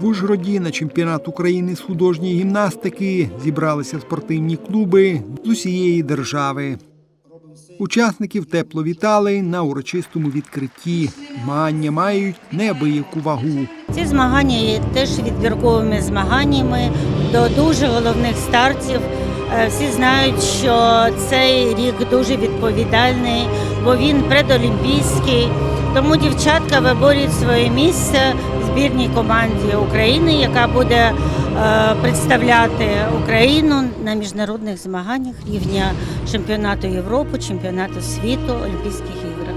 В Ужгороді на чемпіонат України з художньої гімнастики зібралися спортивні клуби з усієї держави. Учасників тепло вітали на урочистому відкритті. Змагання мають неабияку вагу. Ці змагання є теж відбірковими змаганнями до дуже головних стартів. Е, Всі знають, що цей рік дуже відповідальний, бо він предолімпійський. Тому дівчатка виборюють своє місце в збірній команді України, яка буде е, представляти Україну на міжнародних змаганнях рівня чемпіонату Європи, чемпіонату світу, Олімпійських іграх.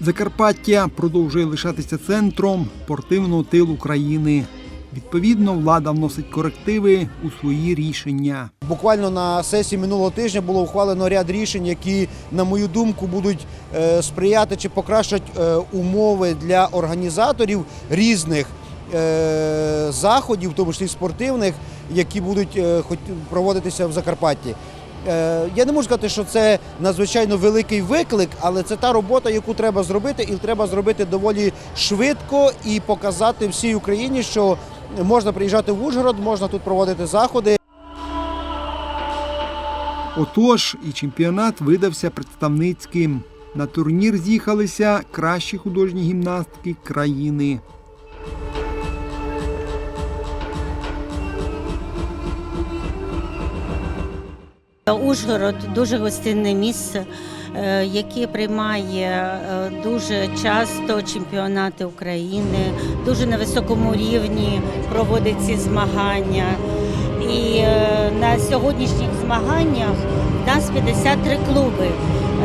Закарпаття продовжує лишатися центром спортивного тилу країни. Відповідно, влада вносить корективи у свої рішення. Буквально на сесії минулого тижня було ухвалено ряд рішень, які, на мою думку, будуть е, сприяти чи покращать е, умови для організаторів різних е, заходів, в тому числі спортивних, які будуть проводитися в Закарпатті. Я не можу сказати, що це надзвичайно великий виклик, але це та робота, яку треба зробити, і треба зробити доволі швидко і показати всій Україні, що можна приїжджати в Ужгород, можна тут проводити заходи. Отож, і чемпіонат видався представницьким. На турнір з'їхалися кращі художні гімнастки країни. Ужгород дуже гостинне місце, яке приймає е, дуже часто чемпіонати України, дуже на високому рівні проводить ці змагання. І е, на сьогоднішніх змаганнях в нас 53 клуби,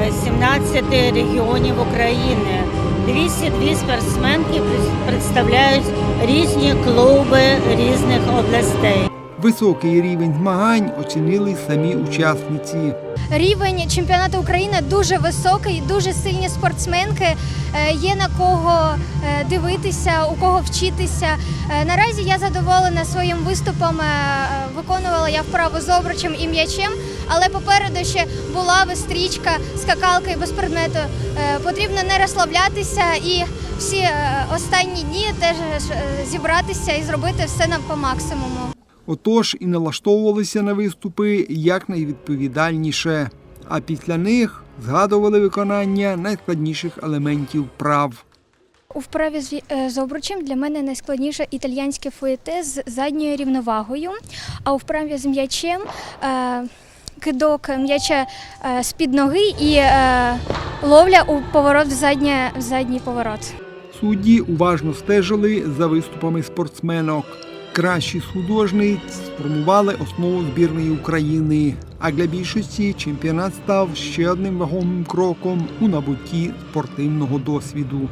е, 17 регіонів України. 202 спортсменки представляють різні клуби різних областей. Високий рівень змагань оцінили самі учасниці. Рівень чемпіонату України дуже високий, дуже сильні спортсменки. е, Є на кого е, дивитися, у кого вчитися. Е, Наразі я задоволена своїм виступом. Виконувала я вправу з обручем і м'ячем, але попереду ще булави, стрічка, скакалка і без предмету. Потрібно не розслаблятися і всі останні дні теж зібратися і зробити все нам по максимуму. Отож і налаштовувалися на виступи якнайвідповідальніше, а після них згадували виконання найскладніших елементів вправ. У вправі з, е, обручем для мене найскладніше італійське фуєте з задньою рівновагою, а у вправі з м'ячем е, кидок м'яча е, з-під ноги і ловля у поворот в, заднє, в задній поворот. Судді уважно стежили за виступами спортсменок. Кращі художниці сформували основу збірної України. А для більшості чемпіонат став ще одним вагомим кроком у набутті спортивного досвіду.